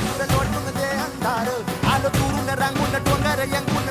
pure doar până de antară Alături un rang, un tongare, iang, un